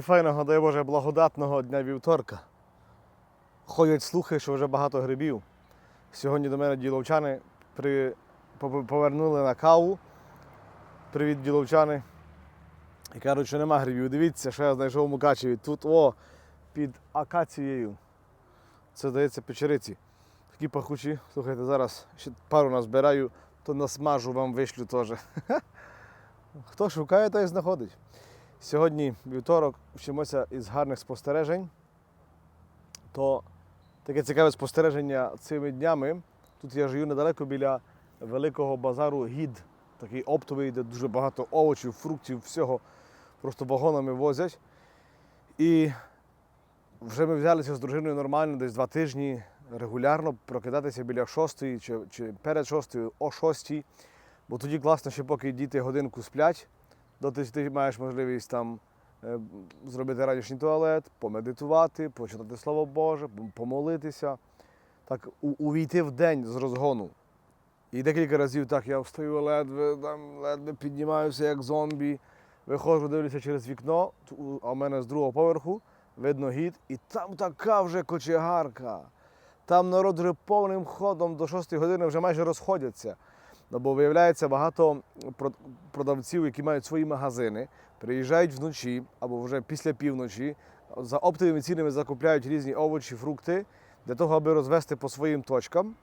файного, дай Боже, благодатного дня вівторка. Ходять слухи, що вже багато грибів. Сьогодні до мене діловчани при... повернули на каву. Привіт, діловчани. І кажуть, що нема грибів. Дивіться, що я знайшов у Мукачеві. Тут о, під акацією. Це здається печериці. Такі пахучі. Слухайте, зараз ще пару назбираю, то насмажу вам вишлю теж. Хто шукає, той знаходить. Сьогодні вівторок вчимося із гарних спостережень. То таке цікаве спостереження цими днями. Тут я живу недалеко біля великого базару гід, такий оптовий, де дуже багато овочів, фруктів, всього просто вагонами возять. І вже ми взялися з дружиною нормально, десь два тижні регулярно прокидатися біля шостої чи, чи перед шостою, о шостій. Бо тоді класно, ще поки діти годинку сплять, доти ти маєш можливість там е, зробити ранішній туалет, помедитувати, почитати Слово Боже, помолитися, так увійти в день з розгону. І декілька разів так я встаю ледве, там, ледве піднімаюся як зомбі, виходжу, дивлюся через вікно, а в мене з другого поверху видно гід, і там така вже кочегарка. Там народ вже повним ходом до 6 години вже майже розходяться. Ну, бо виявляється, багато продавців, які мають свої магазини, приїжджають вночі або вже після півночі, за оптовими цінами закупляють різні овочі, фрукти для того, аби розвести по своїм точкам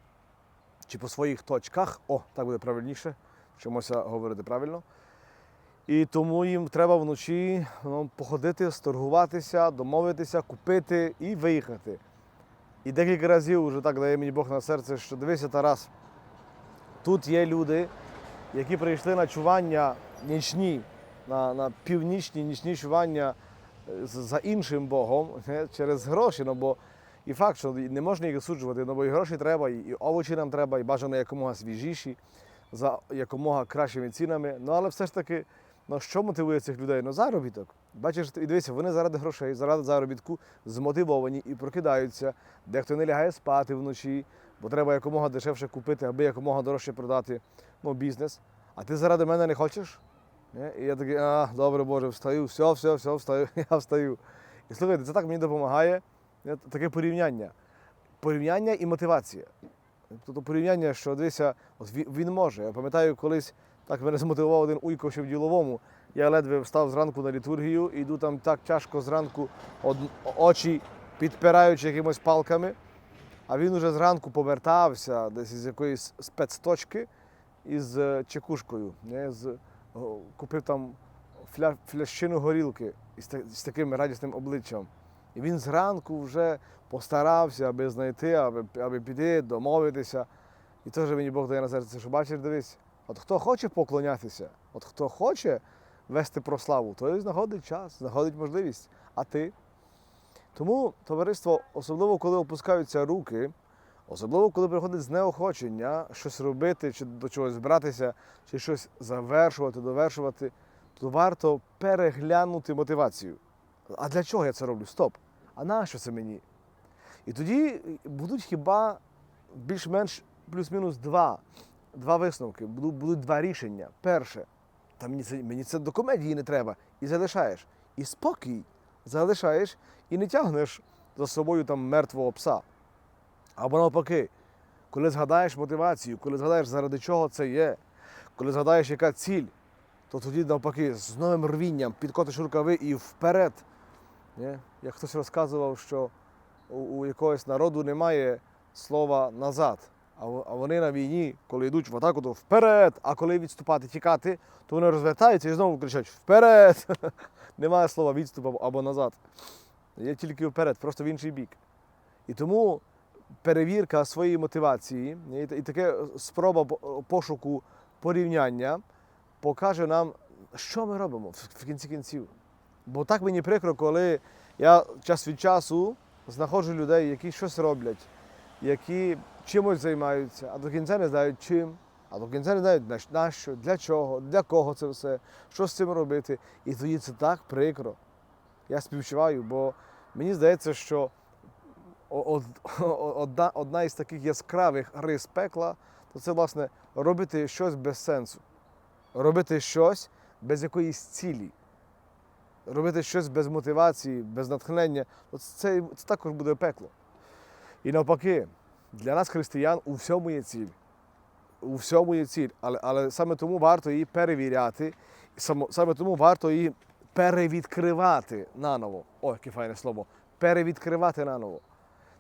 чи по своїх точках. О, так буде правильніше, вчимося говорити правильно. І тому їм треба вночі ну, походити, сторгуватися, домовитися, купити і виїхати. І декілька разів вже так дає мені Бог на серце, що дивися, Тарас, тут є люди, які прийшли на чування нічні, на, на північні нічні чування е, за іншим Богом через гроші. Ну, бо і факт, що не можна їх осуджувати, ну, бо і гроші треба, і овочі нам треба, і бажано якомога свіжіші, за якомога кращими цінами. Ну але все ж таки, ну що мотивує цих людей? Ну заробіток. Бачиш, і дивися, вони заради грошей, заради заробітку змотивовані і прокидаються. Дехто не лягає спати вночі, бо треба якомога дешевше купити, аби якомога дорожче продати ну, бізнес. А ти заради мене не хочеш? І я такий, а, добре, Боже, встаю, все, все, все, встаю, я встаю. І слухайте, це так мені допомагає. Таке порівняння. Порівняння і мотивація. Тобто порівняння, що дивися, от він може. Я пам'ятаю, колись так мене змотивував один уйко ще в діловому. Я ледве встав зранку на літургію, і йду там так тяжко зранку, од- очі підпираючи якимось палками. А він уже зранку повертався десь із якоїсь спецточки із е, чекушкою. Не? З, купив там фля, флящину горілки з таким радісним обличчям. І він зранку вже постарався, аби знайти, аби, аби піти, домовитися. І теж мені Бог дає на серце, що бачиш, дивись, от хто хоче поклонятися, от хто хоче вести прославу, той знаходить час, знаходить можливість. А ти? Тому товариство, особливо коли опускаються руки, особливо коли приходить знеохочення щось робити, чи до чогось братися, чи щось завершувати, довершувати, то варто переглянути мотивацію. А для чого я це роблю? Стоп. А нащо це мені? І тоді будуть хіба більш-менш плюс-мінус два, два висновки, будуть, два рішення. Перше, та мені це, мені це до комедії не треба. І залишаєш. І спокій залишаєш і не тягнеш за собою там мертвого пса. Або навпаки, коли згадаєш мотивацію, коли згадаєш, заради чого це є, коли згадаєш, яка ціль, то тоді навпаки з новим рвінням підкотиш рукави і вперед. Як хтось розказував, що у, якогось народу немає слова назад. А вони на війні, коли йдуть в атаку, то вперед. А коли відступати, тікати, то вони розвертаються і знову кричать вперед. Немає слова відступ або- або назад. Є тільки вперед, просто в інший бік. І тому перевірка своєї мотивації і та- таке спроба пошуку порівняння покаже нам, що ми робимо в кінці кінців. Бо так мені прикро, коли я час від часу знаходжу людей, які щось роблять, які чимось займаються, а до кінця не знають чим, а до кінця не знають на- на що, для чого, для кого це все, що з цим робити. І тоді це так прикро. Я співчуваю, бо мені здається, що одна, одна із таких яскравих рис пекла, то це, власне, робити щось без сенсу, робити щось без якоїсь цілі. робити щось без мотивації, без натхнення, це, це також буде пекло. І навпаки, для нас, християн, у всьому є ціль. У всьому є ціль, але, але саме тому варто її перевіряти, і само- саме тому варто її перевідкривати наново. О, яке файне слово. Перевідкривати наново.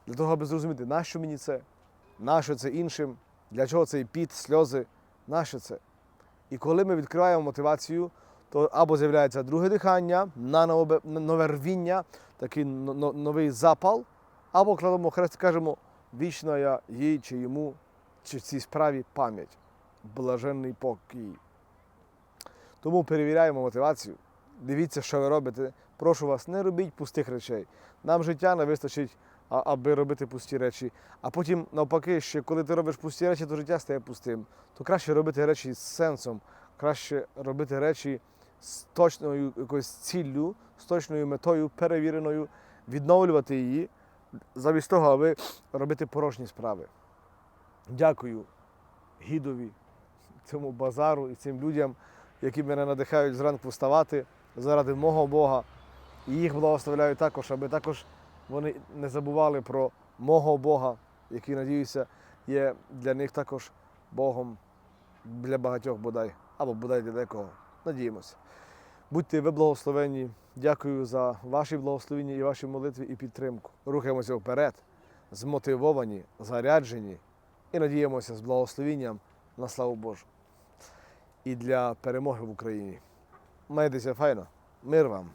Для того, аби зрозуміти, нащо мені це, нащо це іншим, для чого цей піт, сльози, нащо це. І коли ми відкриваємо мотивацію, то або з'являється друге дихання, наново нове рвіння, такий но- но- новий запал, або кладемо хрест і кажемо вічно я їй чи йому, чи в цій справі пам'ять, блаженний покій. Тому перевіряємо мотивацію. Дивіться, що ви робите. Прошу вас, не робіть пустих речей. Нам життя не вистачить, аби робити пусті речі. А потім, навпаки, ще коли ти робиш пусті речі, то життя стає пустим. То краще робити речі з сенсом, краще робити речі з точною якоюсь ціллю, з точною метою, перевіреною, відновлювати її, замість того, аби робити порожні справи. Дякую гідові, цьому базару і цим людям, які мене надихають зранку вставати заради мого Бога. І їх благословляю також, аби також вони не забували про мого Бога, який, надіюся, є для них також Богом для багатьох бодай, або бодай для декого. Надіємося. Будьте ви благословенні. Дякую за ваші благословення і ваші молитви і підтримку. Рухаємося вперед, змотивовані, заряджені і надіємося з благословенням на славу Божу. І для перемоги в Україні. Majdi się fajno. Mirwam.